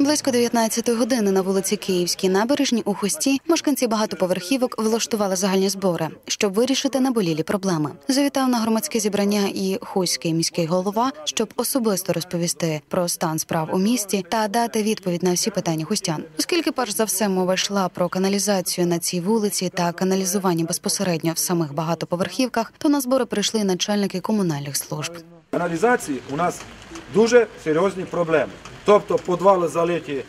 Близько 19 години на вулиці Київській набережній у Хусті мешканці багатоповерхівок влаштували загальні збори, щоб вирішити наболілі проблеми. Завітав на громадське зібрання і хуський міський голова, щоб особисто розповісти про стан справ у місті та дати відповідь на всі питання хустян. Оскільки перш за все мова йшла про каналізацію на цій вулиці та каналізування безпосередньо в самих багатоповерхівках, то на збори прийшли начальники комунальних служб. каналізації у нас дуже серйозні проблеми. Тобто підвали залиті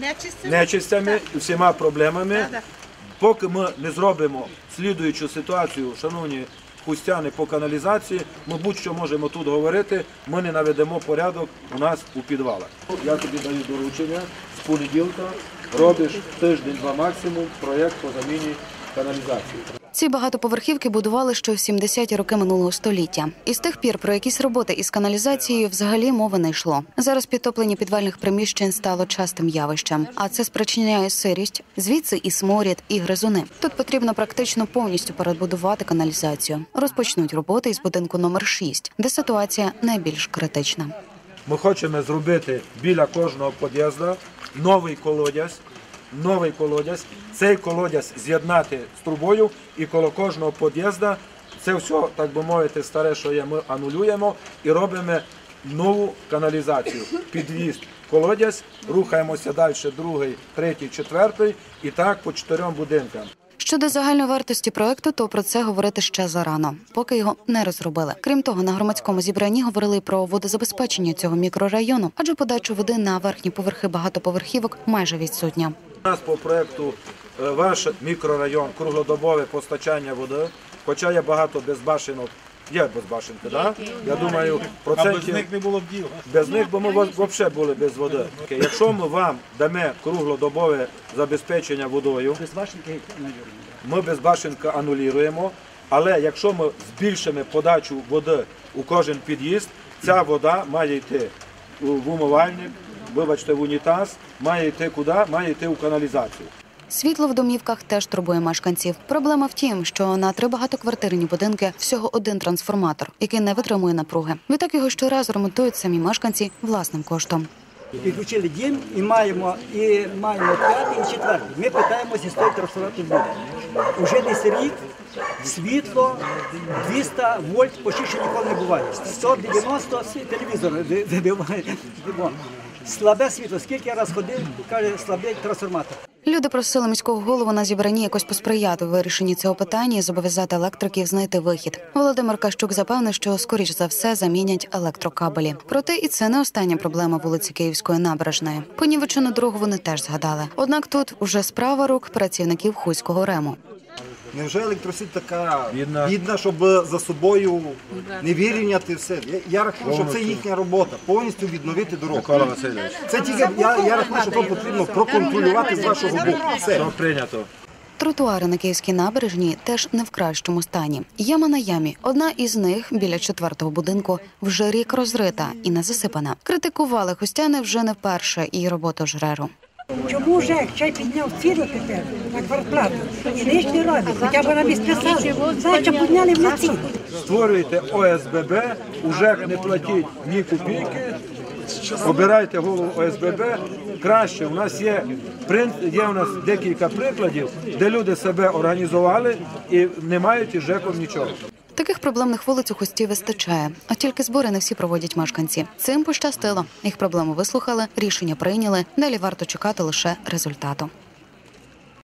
Нечистими? нечистями, всіма проблемами. Поки ми не зробимо слідуючу ситуацію, шановні хустяни по каналізації, ми будь-що можемо тут говорити, ми не наведемо порядок у нас у підвалах. Я тобі даю доручення з понеділка робиш тиждень-два максимум проєкт по заміні каналізації. Ці багатоповерхівки будували ще в 70-ті роки минулого століття. І з тих пір про якісь роботи із каналізацією взагалі мови не йшло. Зараз підтоплення підвальних приміщень стало частим явищем, а це спричиняє сирість, звідси і сморід, і гризуни. Тут потрібно практично повністю перебудувати каналізацію. Розпочнуть роботи із будинку номер 6, де ситуація найбільш критична. Ми хочемо зробити біля кожного під'їзду новий колодязь. Новий колодязь. Цей колодязь з'єднати з трубою і коло кожного під'їзду. Це все, так би мовити, старе, що є, ми анулюємо і робимо нову каналізацію. Під'їзд, колодязь, рухаємося далі, другий, третій, четвертий, і так по чотирьом будинкам. Щодо загальної вартості проекту, то про це говорити ще зарано, поки його не розробили. Крім того, на громадському зібранні говорили про водозабезпечення цього мікрорайону, адже подачу води на верхні поверхи багатоповерхівок майже відсутня. У нас по проекту е, ваш мікрорайон, круглодобове постачання води, хоча є багато безбашенок. Є безбашенки, так? Я думаю, процентів... А без них не було б діла. Без них би ми взагалі були без води. Якщо ми вам дамо круглодобове забезпечення водою, ми без башенка анулюємо, але якщо ми збільшимо подачу води у кожен під'їзд, ця вода має йти в умивальник, вибачте, в унітаз, має йти куди? Має йти у каналізацію. Світло в домівках теж турбує мешканців. Проблема в тім, що на три багатоквартирні будинки всього один трансформатор, який не витримує напруги. Відтак його щоразу ремонтують самі мешканці власним коштом. Підключили дім і маємо і маємо п'ятий і четвертий. Ми питаємося з той трансформатор буде. Уже десь рік світло 200 вольт почти що ніколи не буває. 190 телевізор ви- вибиває. Слабе світло. Скільки я раз ходив, каже, слабий трансформатор. Люди просили міського голову на зібранні якось посприяти вирішенні цього питання і зобов'язати електриків знайти вихід. Володимир Кащук запевнив, що скоріш за все замінять електрокабелі. Проте і це не остання проблема вулиці Київської набережної. Понівечену дорогу вони теж згадали. Однак тут уже справа рук працівників хуського рему. Невже електросеть така Бідна. бідна, щоб за собою не вирівняти все? Я, я рахую, що це їхня робота, повністю відновити дорогу. Микола Васильович, Це тільки я, я рахую, що то потрібно проконтролювати з вашого боку. Все. що прийнято? Тротуари на Київській набережній теж не в кращому стані. Яма на ямі. Одна із них біля четвертого будинку вже рік розрита і не засипана. Критикували хустяни вже не вперше і роботу жреру. Чому ЖЕК чай підняв ціну тепер на квартплату? І ніч робить, хоча б вона б списали. Значить, підняли в ціну. Створюйте ОСББ, уже не платіть ні копійки, обирайте голову ОСББ. Краще у нас є є у нас декілька прикладів, де люди себе організували і не мають із ЖЕКом нічого. Проблемних вулиць у хості вистачає, а тільки збори не всі проводять мешканці. Цим пощастило. Їх проблему вислухали, рішення прийняли. Далі варто чекати лише результату.